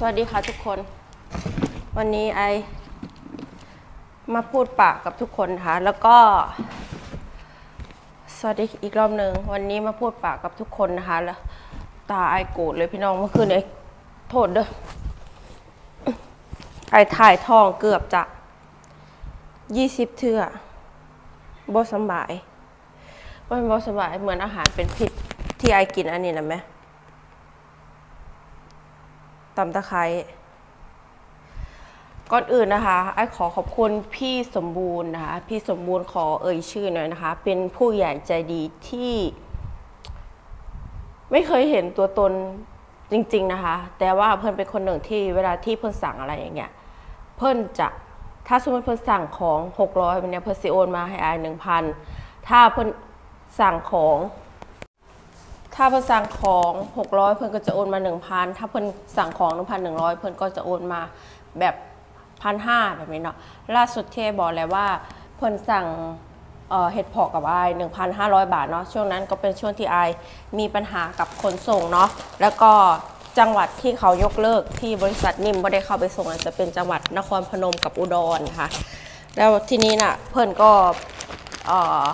สวัสดีค่ะทุกคน วันนี้ไอมาพูดปากกับทุกคนค่ะ แล้วก็ สวัสดีอีกรอบหนึ่งวันนี้มาพูดปากกับทุกคนนะคะแล้วตาไอโกรธเลยพี่น้องเมื่อคืนไอโทษเด้อไอถ่ายทองเกือบจะยี่สิบเทื่อบสบายว่ามันบสบายเหมือนอาหารเป็นพิษที่ไอกินอันนี้นะแม่ ตำตะไคร้ก่อนอื่นนะคะไอ้ขอขอบคุณพี่สมบูรณ์นะคะ พี่สมบูรณ์ขอเอ่ยชื่อหน่อยนะคะ เป็นผู้ใหญ่ใจดีที่ ไม่เคยเห็นตัวตนจริง ๆนะคะ แต่ว่าเพิ่นเป็นคนหนึ่งที่เวลาที่เพิ่นสั่งอะไรอย่างเงี้ย เพิ่นจะถ้าสมมติเพิ่นสั่งของ 600วันเนี้ยเพิ่นสิโอนมาให้อาย1,000ถ้าเพิ่นสั่งของ ถ้าเพิ่นสั่งของ 600 เพิ่นก็จะโอนมา 1,000 ถ้าเพิ่นสั่งของ 1,100 เพิ่นก็จะโอนมาแบบ1,500แบบนี้เนาะล่าสุดเทบอกแล้วว่า เพิ่นสั่งเห็ดเพาะกับอาย1,500 บาทเนาะช่วงนั้นก็เป็นช่วงที่อายมีปัญหากับขนส่งเนาะแล้วก็จังหวัดที่เขายกเลิกที่บริษัทนิ่มไม่ได้เข้าไปส่งอาจจะเป็นจังหวัดนครพนมกับอุดรค่ะ แล้วทีนี้น่ะเพิ่นก็เออ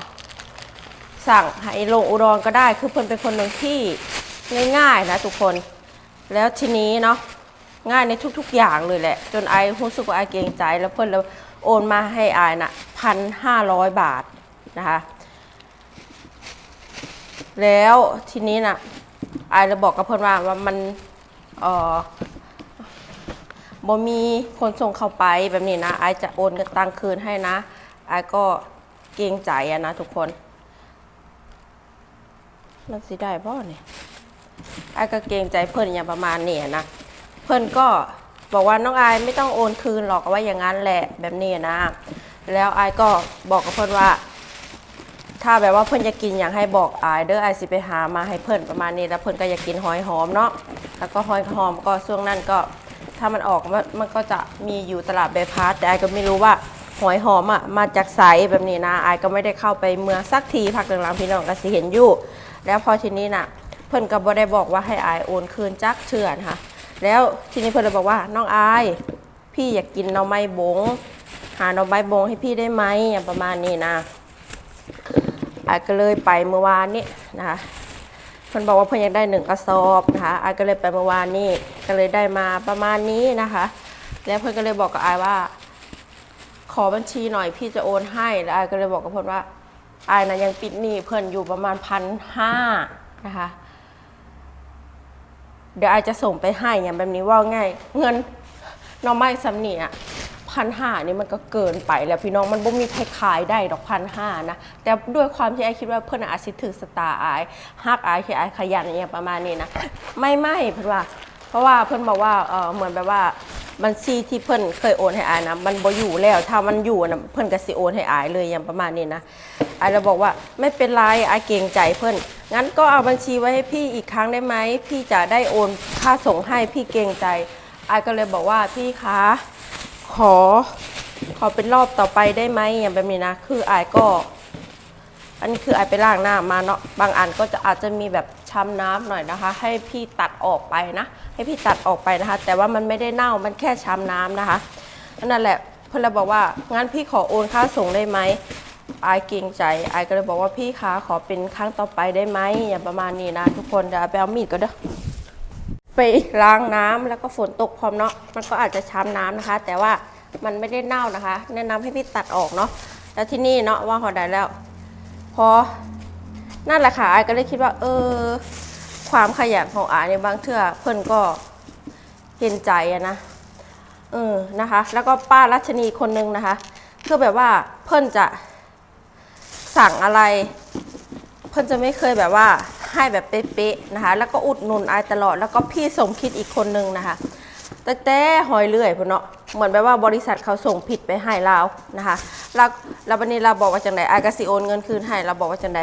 สั่งให้ลงอุดรก็ได้ คือเพิ่นเป็นคนหนึ่งที่ง่ายๆนะทุกคน แล้วทีนี้เนาะง่ายในทุกๆอย่างเลยแหละ จนไอรู้สึกว่าไอเกรงใจ แล้วเพิ่นเลยโอนมาให้ไอน่ะพันห้าร้อยบาทนะคะแล้วทีนี้น่ะไอเลยบอกกับเพิ่นว่าว่ามันเออบ่มีคนส่งเข้าไปแบบนี้นะไอจะโอนเงินตังคืนให้นะไอก็เกรงใจอะนะทุกคน มันสิได้บ่เนี่ยไอ้ก็เกรงใจเพิ่นอย่างประมาณนี้นะ เพิ่นก็บอกว่าน้องไอไม่ต้องโอนคืนหรอกว่าอย่างนั้นแหละแบบนี้นะ แล้วไอายก็บอกกับเพิ่นว่า ถ้าแบบว่าเพิ่นจะกินอย่างให้บอกไอเด้อไอายสิไปหามาให้เพิ่นประมาณนี้ แล้วเพิ่นก็อยากกินหอยหอมเนาะ แล้วก็หอยหอมก็ช่วงนั้นก็ถ้ามันออกมันก็จะมีอยู่ตลาดเบพาสแต่ไอก็ไม่รู้ว่า หอยหอมอะมาจากไสแบบนี้นะอายก็ไม่ได้เข้าไปเมืองสักทีพักหลังๆพี่น้องก็สิเห็นอยู่ แล้วพอทีนี้น่ะ เพิ่นก็บ่ได้บอกว่าให้อายโอนคืนจักเถื่อนค่ะ แล้วทีนี้เพิ่นเลยบอกว่าน้องอายพี่อยากกินหน่อไม้บง หาหน่อไม้บงให้พี่ได้ไหมอย่างประมาณนี้นะอายก็เลยไปเมื่อวานนี้นะคะเพิ่นบอกว่าเพิ่นอยากได้หนึ่งกระสอบนะคะอายก็เลยไปเมื่อวานนี้ก็เลยได้มาประมาณนี้นะคะ แล้วเพิ่นก็เลยบอกกับอายว่า ขอบัญชีหน่อยพี่จะโอนให้แล้วอายก็เลยบอกกับเพิ่นว่าอายนะยังปิดหนี้เพิ่อนอยู่ประมาณพันห้านะคะเดี๋ยวอายจะส่งไปให้อย่างแบบนี้ว่าง่าย เงินน้องไม้สำเนียพันห้านี่มันก็เกินไปแล้วพี่น้องมันบ่มีใครขายได้ดอกพันห้านะ แต่ด้วยความที่ไอคิดว่าเพื่อนอาจสิถือสตาร์อฮักไอที่อขยันอย่างประมาณนี้นะ ไม่ไม่เพื่อนว่า เพราะว่าเพื่อนบอกว่าเออเหมือนแบบว่า บัญชีที่เพื่อนเคยโอนให้อายนะมันบ่อยู่แล้วถ้ามันอยู่นะเพื่อนก็สิโอนให้อายเลยอย่างประมาณนี้นะอายเลยบอกว่าไม่เป็นไรอายเกรงใจเพื่อนงั้นก็เอาบัญชีไว้ให้พี่อีกครั้งได้ไหมพี่จะได้โอนค่าส่งให้พี่เกรงใจอายก็เลยบอกว่าพี่คะขอ ขอเป็นรอบต่อไปได้ไหมอย่างแบบนี้นะ คืออายก็ อันนี้คือไอไปล้างหน้ามาเนาะบางอันก็จะอาจจะมีแบบช้ำน้ำหน่อยนะคะ ให้พี่ตัดออกไปนะ ให้พี่ตัดออกไปนะคะ แต่ว่ามันไม่ได้เน่ามันแค่ช้ำน้ำนะคะนั่นแหละเพื่อนเลยบอกว่างั้นพี่ขอโอนค่าส่งได้ไหมไอเกรงใจไอก็เลยบอกว่าพี่คะขอเป็นครั้งต่อไปได้ไหมอย่างประมาณนี้นะ ทุกคนเดี๋ยวไปเอามีดก็เด้อไปล้างน้ำแล้วก็ฝนตกพร้อมเนาะมันก็อาจจะช้ำน้ำนะคะ แต่ว่ามันไม่ได้เน่านะคะ แนะนำให้พี่ตัดออกเนาะแล้วที่นี่เนาะว่าหอได้แล้ว พอนั่นแหละค่ะอายก็เลยคิดว่า เออ ความขยันของอายในบางเทื่อเพิ่อนก็เห็นใจอะนะเออนะคะ แล้วก็ป้ารัชนีคนนึงนะคะคือแบบว่าเพิ่อนจะสั่งอะไร เพิ่อนจะไม่เคยแบบว่าให้แบบเป๊ะๆนะคะ แล้วก็อุดหนุนอายตลอด แล้วก็พี่สมคิดอีกคนนึงนะคะแต่แต่หอยเลื่อยพุ่นเนาะเหมือนแบบว่าบริษัทเขาส่งผิดไปให้เรานะคะ แล้ว แล้ววันนี้เราบอกว่าจังไดอายกสิโอนเงินคืนให้เราบอกว่าจังได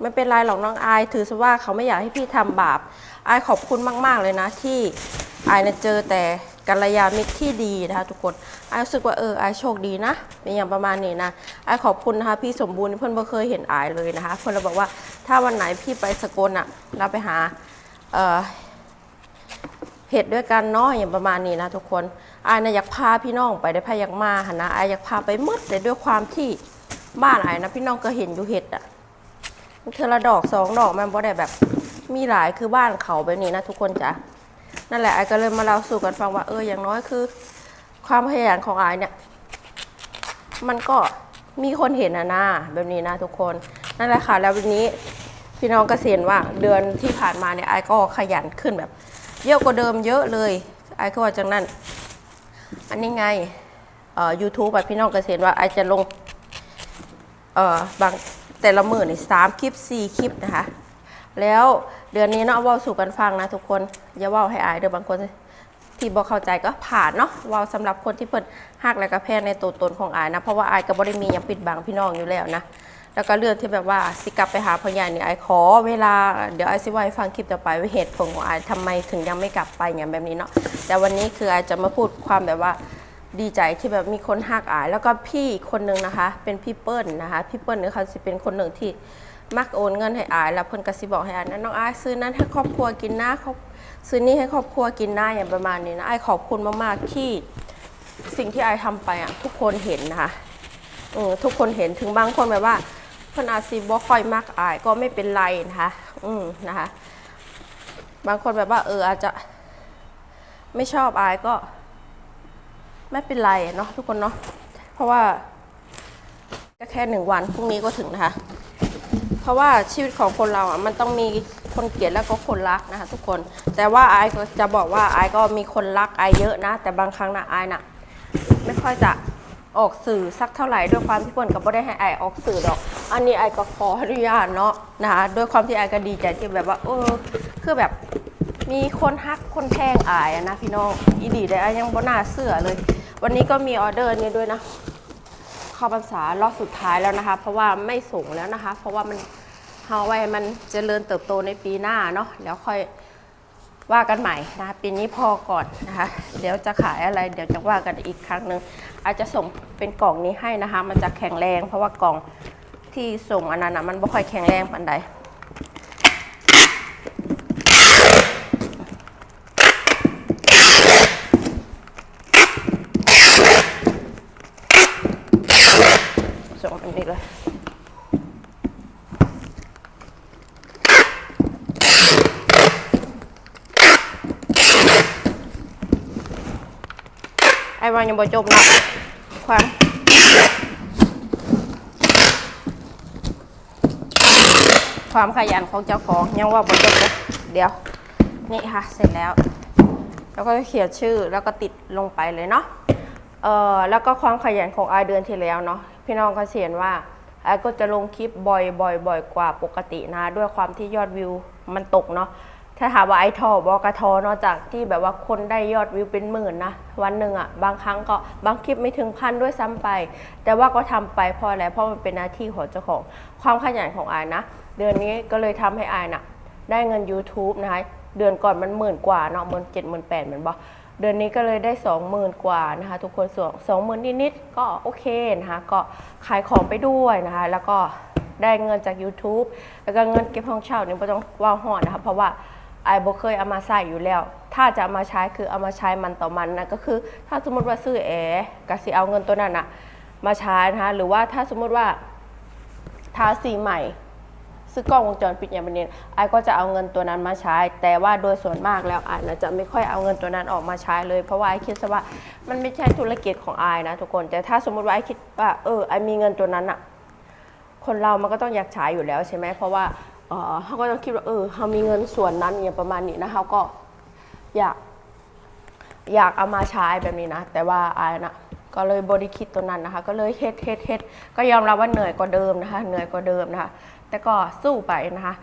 ไม่เป็นไรหรอกน้องอาย ถือซะว่าเขาไม่อยากให้พี่ทำบาปอายขอบคุณมาก ๆ เลยนะ ที่อายเนี่ยเจอแต่กัลยาณมิตรที่ดีนะคะทุกคนอายรู้สึกว่าเอออายโชคดีนะเป็นอย่างประมาณนี้นะอายขอบคุณนะคะพี่สมบูรณ์เพื่อนบ่เคยเห็นอายเลยนะคะ เพื่อนเราบอกว่าถ้าวันไหนพี่ไปสกลอะเราไปหาเอ่อเหตุด้วยกันเนาะอย่างประมาณนี้นะทุกคน อายนะอยากพาพี่น้องไปได้พาอยากมาหนนะอายอยากพาไปหมดเลยด้วยความที่บ้านอายนะพี่น้องก็เห็นอยู่เห็ดอะเทอละดอกสองดอกมันบ่ได้แบบมีหลายคือบ้านเขาแบบนี้นะทุกคนจ้ะนั่นแหละไอายก็เลยมาเล่าสู่กันฟังว่าเอออย่างน้อยคือ ความขยันของไอายเนี่ย มันก็มีคนเห็นนะนะแบบนี้นะทุกคนนั่นแหละค่ะแล้ววันนี้พี่น้องก็เห็นว่าเดือนที่ผ่านมาเนี่ยไอ้ก็ขยันขึ้นแบบ เยอะกว่าเดิมเยอะเลยไอ้ก็ว่าจังนั้น อันนี้ไงเอ่อยูทูบแบบพี่น้องก็เห็นว่าไอ้จะลงเอ่อบางแต่ละมือนี่สามคลิปสี่คลิปนะคะ แล้วเดือนนี้เนาะว่าสู่กันฟังนะทุกคนอย่าว่าให้อายเด้อบางคนที่บอกเข้าใจก็ผ่านเนาะว่าสำหรับคนที่เปิดหักและก็แพ้ในตัวตนของอายนะ เพราะว่าอายก็บ่ได้มียังปิดบังพี่น้องอยู่แล้วนะ แล้วก็เรื่องที่แบบว่าสิกลับไปหาพ่อใหญ่เนี่อายขอเวลาเดี๋ยวไอายสิไว้ฟังคลิปต่อไปว่าเหตุผลของไอายทำไมถึงยังไม่กลับไปอย่างแบบนี้เนาะแต่วันนี้คือไอายจะมาพูดความแบบว่าดีใจที่แบบมีคนหักอาย แล้วก็พี่คนหนึ่งนะคะ เป็นพี่เปิ้ลนะคะพี่เปิ้ลเนี่ยเขาสิเป็นคนหนึ่งที่มักโอนเงินให้อาย แล้วเพิ่นก็สิบอกให้อายนะน้องอายซื้อนั้นให้ครอบครัวกินนะเขาซื้อนี่ให้ครอบครัวกินนะอย่างประมาณนี้นะไอายขอบคุณมากๆที่สิ่งที่ไอายทำไปอะทุกคนเห็นนะคะเออทุกคนเห็นถึงบางคนแบบว่า เพิ่นอาจสิบ่ค่อยมักอายก็ไม่เป็นไรนะคะ อืมนะคะ บางคนแบบว่า เอออาจจะ ไม่ชอบอายก็ ไม่เป็นไรเนาะทุกคนเนาะเพราะว่าก็แค่หนึ่งวันพรุ่งนี้ก็ถึงนะคะ เพราะว่าชีวิตของคนเราอะมันต้องมีคนเกลียดแล้วก็คนรักนะคะ ทุกคน แต่ว่าไอก็จะบอกว่าไอก็มีคนรักไอเยอะนะ แต่บางครั้งนะไอายน่ะ ไม่ค่อยจะออกสื่อสักเท่าไหร่ด้วยความที่เปิ้ลก็บ่ได้ให้ไอออกสื่อดอกอันนี้ไอก็ขออนุญาตเนาะนะคะด้วยความที่ไอก็ดีใจที่แบบว่า เออ คือแบบมีคนฮักคนแพงอายอะนะพี่น้องอีดีได้ยังบ่น่าเสือเลย วันนี้ก็มีออเดอร์นี้ด้วยนะข้าพรรษารอบสุดท้ายแล้วนะคะ เพราะว่าไม่ส่งแล้วนะคะ เพราะว่ามันเฮาไว้มันเจริญเติบโตในปีหน้าเนาะแล้วค่อยว่ากันใหม่นะคะปีนี้พอก่อนนะคะ เดี๋ยวจะขายอะไร เดี๋ยวจะว่ากันอีกครั้งหนึ่งอาจจะส่งเป็นกล่องนี้ให้นะคะ มันจะแข็งแรง เพราะว่ากล่อง ที่ส่งอันนั้นนะมันไม่ค่อยแข็งแรงปันใดส่งอันนี้เลยไอ้วายังบ่จบนะความ ความขยันของเจ้าของยังว่าบ่จบเลยเดี๋ยว นี่ค่ะ เสร็จแล้ว แล้วก็เขียนชื่อแล้วก็ติดลงไปเลยเนาะเอ่อแล้วก็ความขยันของอายเดือนที่แล้วเนาะพี่น้องก็เขียนว่าอายก็จะลงคลิปบ่อยบ่อยบ่อยกว่าปกตินะ ด้วยความที่ยอดวิวมันตกเนาะ ถ้าถามว่าไอทอบอกระทอนอกจากที่แบบว่าคนได้ยอดวิวเป็นหมื่นนะ วันหนึ่งอะ่ะบางครั้งก็บางคลิปไม่ถึงพันด้วยซ้ำไป แต่ว่าก็ทำไปเพราะอะไรเพราะมันเป็นหน้าที่ของเจ้าของความขยันของอายนะ เดือนนี้ก็เลยทำให้อายน่ะได้เงิน YouTube นะคะเดือนก่อนมันหมื่นกว่าเนาะหมื่นเจ็ดหมื่นแปดเหมือนบอกเดือนนี้ก็เลยได้สองหมื่นกว่านะคะทุกคนส่วนสองหมื่นนิดๆก็โอเคนะคะก็ขายของไปด้วยนะคะแล้วก็ได้เงินจาก YouTube แล้วก็เงินเก็บห้องเช่าเนี่ยไม่ต้องว่าหอดนะคะเพราะว่า ไอ้บ่เคยเอามาใส่อยู่แล้ว ถ้าจะเอามาใช้คือเอามาใช้มันต่อมันนะก็คือ ถ้าสมมติว่าซื้อแอร์ก็สิเอาเงินตัวนั้นอะมาใช้นะคะหรือว่าถ้าสมมติว่าทาสีใหม่ ซื้อกล้องวงจรปิดอย่างนี้ไอ้ก็จะเอาเงินตัวนั้นมาใช้ แต่ว่าโดยส่วนมากแล้วไอ้นะจะไม่ค่อยเอาเงินตัวนั้นออกมาใช้เลย เพราะว่าไอ้คิดซะว่ามันไม่ใช่ธุรกิจของไอ้นะทุกคน แต่ถ้าสมมติว่าไอ้คิดว่าเออไอ้มีเงินตัวนั้นอะคนเรามันก็ต้องอยากใช้อยู่แล้วใช่ไหมเพราะว่า เขาก็ต้องคิดว่าเออเขามีเงินส่วนนั้นอย่างประมาณนี้นะเขาก็อยากอยากเอามาใช้แบบนี้นะ แต่ว่าอายนะก็เลยบริคิดตัวนั้นนะคะ ก็เลยเฮ็ดเฮ็ดเฮ็ดก็ยอมรับว่าเหนื่อยกว่าเดิมนะคะ เหนื่อยกว่าเดิมนะคะ แต่ก็สู้ไปนะคะ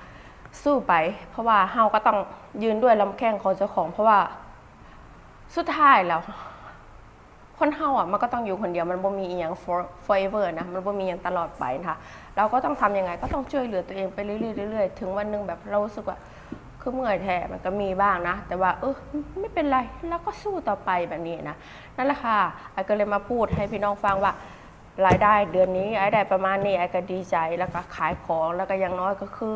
สู้ไป เพราะว่าเฮาก็ต้องยืนด้วยลำแข้งของเจ้าของ เพราะว่าสุดท้ายแล้ว คนเฮาอะมันก็ต้องอยู่คนเดียวมันบ่มีอหย่าง for forever นะมันบ่มีอย่างตลอดไปนะคะเราก็ต้องทำยังไงก็ต้องช่วยเหลือตัวเองไปเรื่อยๆเรื่อยๆถึงวันหนึ่งแบบเรารู้สึกว่าคือเมื่อยแท้มันก็มีบ้างนะ แต่ว่าเออไม่เป็นไรแล้วก็สู้ต่อไปแบบนี้นะนั่นแหละค่ะไอ้ก็เลยมาพูดให้พี่น้องฟังว่ารายได้เดือนนี้ไอ้ได้ประมาณนี้ไอ้ก็ดีใจแล้วก็ขายของแล้วก็ยังน้อยก็คือ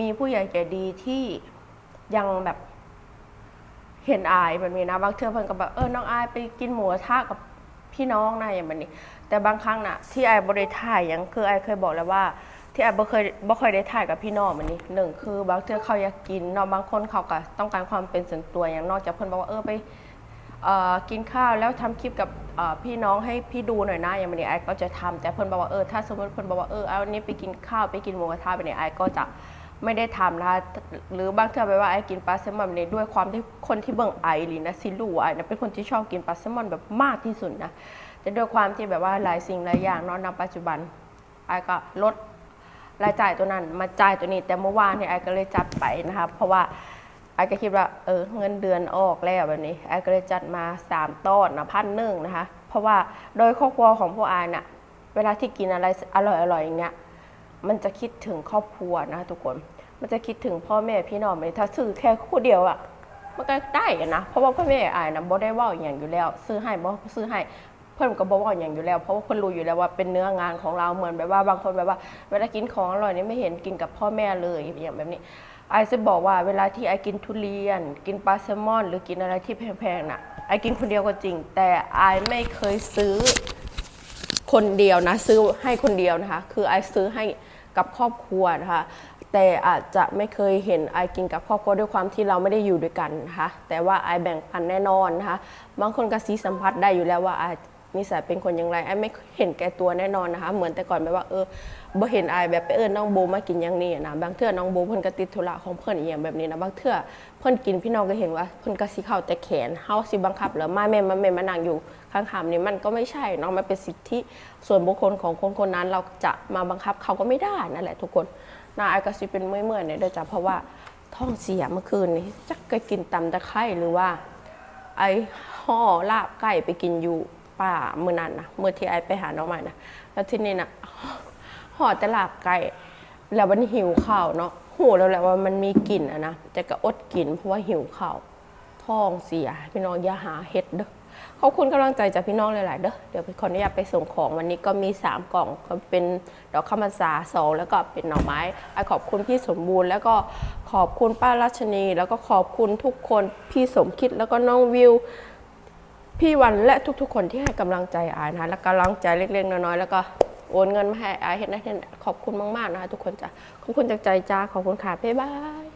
มีผู้ใหญ่ใจดีที่ยังแบบ เห็นอายแบบนี้นะ บางเทื่อเพิ่นก็แบบเออน้องอายไปกินหมูกระทะกับพี่น้องนะอย่างแบบนี้ แต่บางครั้งน่ะ ที่อายบ่ได้ถ่ายหยังคืออายเคยบอกแล้วว่า ที่อายบ่เคยบ่ค่อยได้ถ่ายกับพี่น้องแบบนี้หนึ่งคือบางเทื่อเขาอยากกินเนาะบางคนเขาก็ต้องการความเป็นส่วนตัวอย่างนอกจากเพิ่นบอกว่าเออไปเอ่อกินข้าวแล้วทำคลิปกับเอ่อพี่น้องให้พี่ดูหน่อยนะอย่างแบบนี้ไอายก็จะทำแต่เพิ่นบอกว่าเออถ้าสมมติเพิ่นบอกว่าเออเอาวันนี้ไปกินข้าวไปกินหมูกระทะแบบนี้ไอายก็จะ ไม่ได้ทำนะคะหรือบางเทื่อไปว่าไอายกินปลาแซลมอนแบบนี้ด้วยความที่คนที่เบิ่งไอหรือนะซิลูไอนะเป็นคนที่ชอบกินปลาแซลมอนแบบมากที่สุดนะแต่ด้วยความที่แบบว่าหลายสิ่งหลายอย่างเนาะณปัจจุบันไอก็ลดรายจ่ายตัวนั้น มาจ่ายตัวนี้ แต่เมื่อวานเนี่ยไอ้ก็เลยจัดไปนะคะเพราะว่าไอ้ก็คิดว่าเออเงินเดือนออกแล้วแบบนี้ไอ้ก็เลยจัดมา3ต้นนะพันหนึ่งนะคะ เพราะว่าโดยครอบครัวของพวกไอ้น่ะเวลาที่กินอะไรอร่อยอร่อยอย่างเงี้ย มันจะคิดถึงครอบครัวนะทุกคน มันจะคิดถึงพ่อแม่พี่น้องเลยถ้าซื้อแค่คู่เดียวอะมันก็ได้อะนะ เพราะว่าพ่อแม่ไอ้นะบ่ได้ว่าอย่างอยู่แล้ว ซื้อให้บ่ซื้อให้เพิ่อนก็บอกว่าอย่างอยู่แล้ว เพราะว่าเพิ่นรู้อยู่แล้วว่าเป็นเนื้องานของเราเหมือนแบบว่าบางคนแบบว่า เวลากินของอร่อยนี่ไม่เห็นกินกับพ่อแม่เลยอย่างแบบนี้ไอจะบอกว่าเวลาที่ไอกินทุเรียน กินปลาแซลมอน หรือกินอะไรที่แพงๆน่ะไอกินคนเดียวก็จริง แต่ไอไม่เคยซื้อคนเดียวนะ ซื้อให้คนเดียวนะคะ คือไอซื้อให้ กับครอบครัวนะคะแต่อาจจะไม่เคยเห็นไอกินกับครอบครัวด้วยความที่เราไม่ได้อยู่ด้วยกันนะคะแต่ว่าไอแบ่งปันแน่นอนนะคะบางคนก็สีสัมผัสได้อยู่แล้วว่าไอ นิสัยเป็นคนอย่างไรไอไม่เห็นแก่ตัวแน่นอนนะคะ เหมือนแต่ก่อนแบบว่าเออบ่เห็นไอแบบไปเอิญน้องโบมากินอย่างนี้นะบางเทื่อน้องโบเพิ่นก็ติดธุระของเพิ่นอีกอย่างแบบนี้นะบางเทื่อเพิ่นกินพี่น้องก็เห็นว่าเพิ่นก็สิเข้าแต่แขนเฮาสิบังคับหรือไมาแม่มาแม่มานั่งอยู่ข้างๆนี่มันก็ไม่ใช่เนาะมันเป็นสิทธิส่วนบุคคลของคนคนนั้นเราจะมาบังคับเขาก็ไม่ได้นั่นแหละทุกคนนาไอก็สิเป็นเมื่อยๆเนี่ยด้อจ้ะเพราะว่าท้องเสียเมื่อคืนนี้จักก็กินตำตะไคร้หรือว่า ไอห่อลาบไก่ไปกินอยู่ ป่ามือนั้นนะมือที่ไอไปหาน้องใหม่นะแล้วที่นี่นะห่อแต่ลาบไก่แล้วมันหิวข้าวเนาะหูแล้วแหละว่ามันมีกลิ่นอะนะแต่ก็อดกินเพราะว่าหิวข้าวท้องเสียพี่น้องอย่าหาเฮ็ดเด้อขอบคุณกำลังใจจากพี่น้องหลาย ๆ เด้อ เดี๋ยวขออนุญาตไปส่งของวันนี้ก็มี 3 กล่องก็เป็นดอกข้าวมันสาสองแล้วก็เป็นหน่อไม้ไอขอบคุณพี่สมบูรณ์ แล้วก็ขอบคุณป้ารัชนี แล้วก็ขอบคุณทุกคนพี่สมคิดแล้วก็น้องวิว พี่วันและทุกๆ คนที่ให้กำลังใจอายนะคะและกำลังใจเล็กๆน้อยๆแล้วก็โอนเงินมาให้อายเห็นนะเห็นขอบคุณมากๆนะคะทุกคนจ้ะขอบคุณจากใจจ้าขอบคุณค่ะบ๊ายบาย